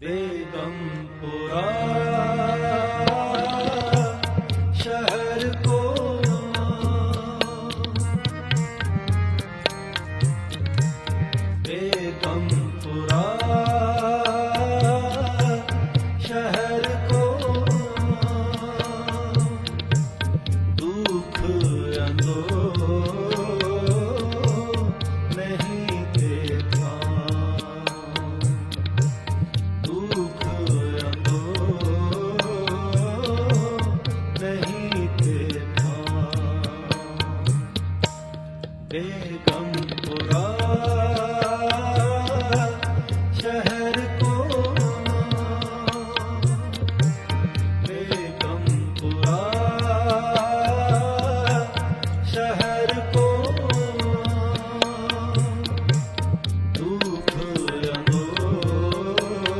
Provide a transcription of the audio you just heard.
ਬੇਗਮਪੁਰਾ ਸ਼ਹਿਰ ਕੋ ਬੇਗਮਪੁਰਾ ਸ਼ਹਿਰ ਕੋ ਦੁੱਖ ਅੰਦੋ ਨਹੀਂ ਤੇਰਾ ਬੇਗਮ ਪੁਰਾ